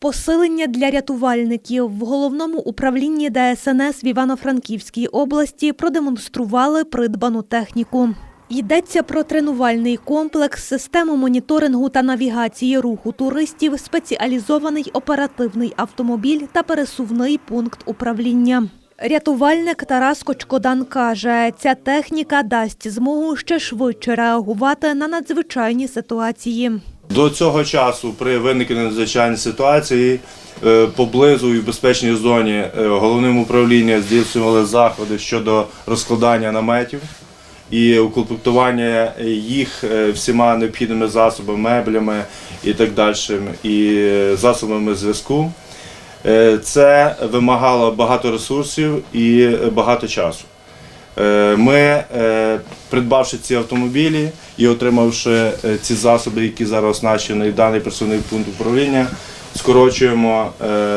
Посилення для рятувальників в головному управлінні ДСНС в Івано-Франківській області продемонстрували придбану техніку. Йдеться про тренувальний комплекс, систему моніторингу та навігації руху туристів, спеціалізований оперативний автомобіль та пересувний пункт управління. Рятувальник Тарас Кочкодан каже, ця техніка дасть змогу ще швидше реагувати на надзвичайні ситуації. До цього часу при виникненні надзвичайної ситуації е, поблизу і в безпечній зоні е, головним управлінням здійснювали заходи щодо розкладання наметів і укомплектування їх е, всіма необхідними засобами, меблями і так далі, і засобами зв'язку. Це вимагало багато ресурсів і багато часу. Е, Ми, е, придбавши ці автомобілі і отримавши е, ці засоби, які зараз оснащені даний працівний пункт управління, скорочуємо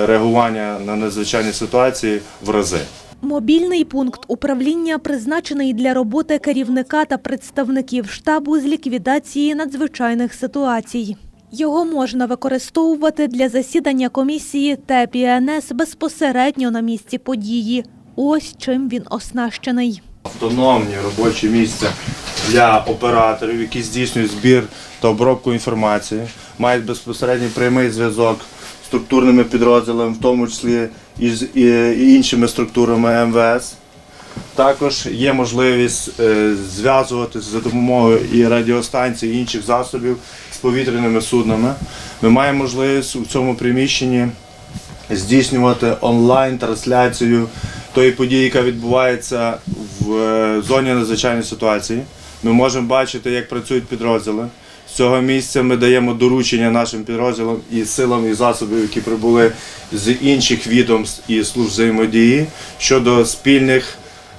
реагування на надзвичайні ситуації в рази. Мобільний пункт управління призначений для роботи керівника та представників штабу з ліквідації надзвичайних ситуацій. Його можна використовувати для засідання комісії ТЕПІНС безпосередньо на місці події. Ось чим він оснащений. Автономні робочі місця для операторів, які здійснюють збір та обробку інформації, мають безпосередній прямий зв'язок з структурними підрозділами, в тому числі і з іншими структурами МВС. Також є можливість е, зв'язуватися за допомогою і радіостанцій, і інших засобів з повітряними суднами. Ми маємо можливість у цьому приміщенні здійснювати онлайн-трансляцію тої події, яка відбувається в е, зоні надзвичайної ситуації. Ми можемо бачити, як працюють підрозділи. З цього місця ми даємо доручення нашим підрозділам і силам і засобів, які прибули з інших відомств і служб взаємодії щодо спільних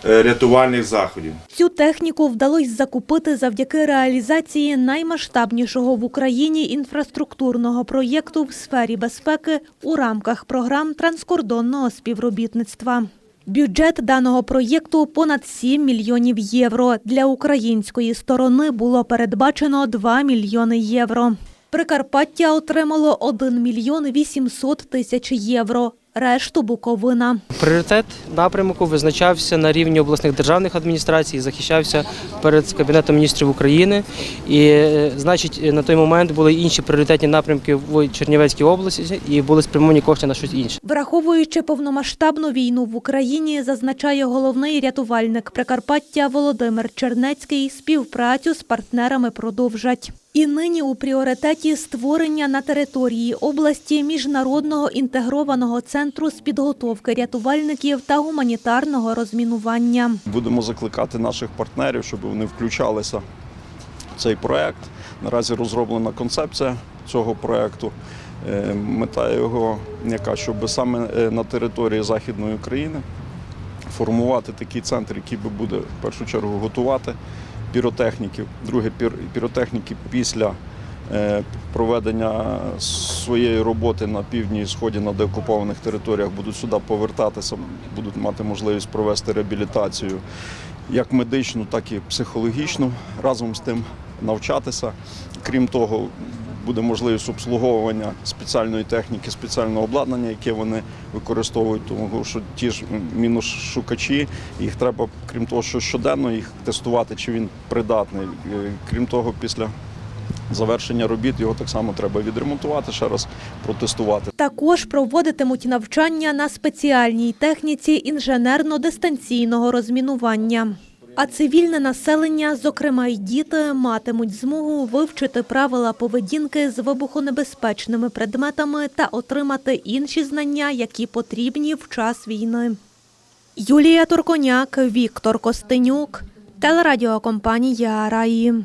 е, рятувальних заходів. Цю техніку вдалося закупити завдяки реалізації наймасштабнішого в Україні інфраструктурного проєкту в сфері безпеки у рамках програм транскордонного співробітництва. Бюджет даного проєкту понад 7 мільйонів євро. Для української сторони було передбачено 2 мільйони євро. Прикарпаття отримало 1 мільйон 800 тисяч євро. Решту Буковина. Пріоритет напрямку визначався на рівні обласних державних адміністрацій, захищався перед Кабінетом міністрів України. І, е, значить, на той момент були інші пріоритетні напрямки в Чернівецькій області і були спрямовані кошти на щось інше. Враховуючи повномасштабну війну в Україні, зазначає головний рятувальник Прикарпаття Володимир Чернецький, співпрацю з партнерами продовжать. І нині у пріоритеті створення на території області міжнародного інтегрованого центру з підготовки рятувальників та гуманітарного розмінування. Будемо закликати наших партнерів, щоб вони включалися в цей проект. Наразі розроблена концепція цього проекту. Е, Мета його яка, щоб саме е, на території Західної України формувати такий центр, який би буде в першу чергу готувати піротехніків. Друге, пір- піротехніки після е, проведення своєї роботи на півдні і сході на деокупованих територіях будуть сюди повертатися, будуть мати можливість провести реабілітацію як медичну, так і психологічну, разом з тим навчатися. Крім того, буде можливість обслуговування спеціальної техніки, спеціального обладнання, яке вони використовують, тому що ті ж міношукачі, їх треба, крім того, що щоденно їх тестувати, чи він придатний. Е, Крім того, після завершення робіт його так само треба відремонтувати, ще раз протестувати. Також проводитимуть навчання на спеціальній техніці інженерно-дистанційного розмінування. А цивільне населення, зокрема й діти, матимуть змогу вивчити правила поведінки з вибухонебезпечними предметами та отримати інші знання, які потрібні в час війни. Юлія Турконяк, Віктор Костенюк, телерадіокомпанія Раї.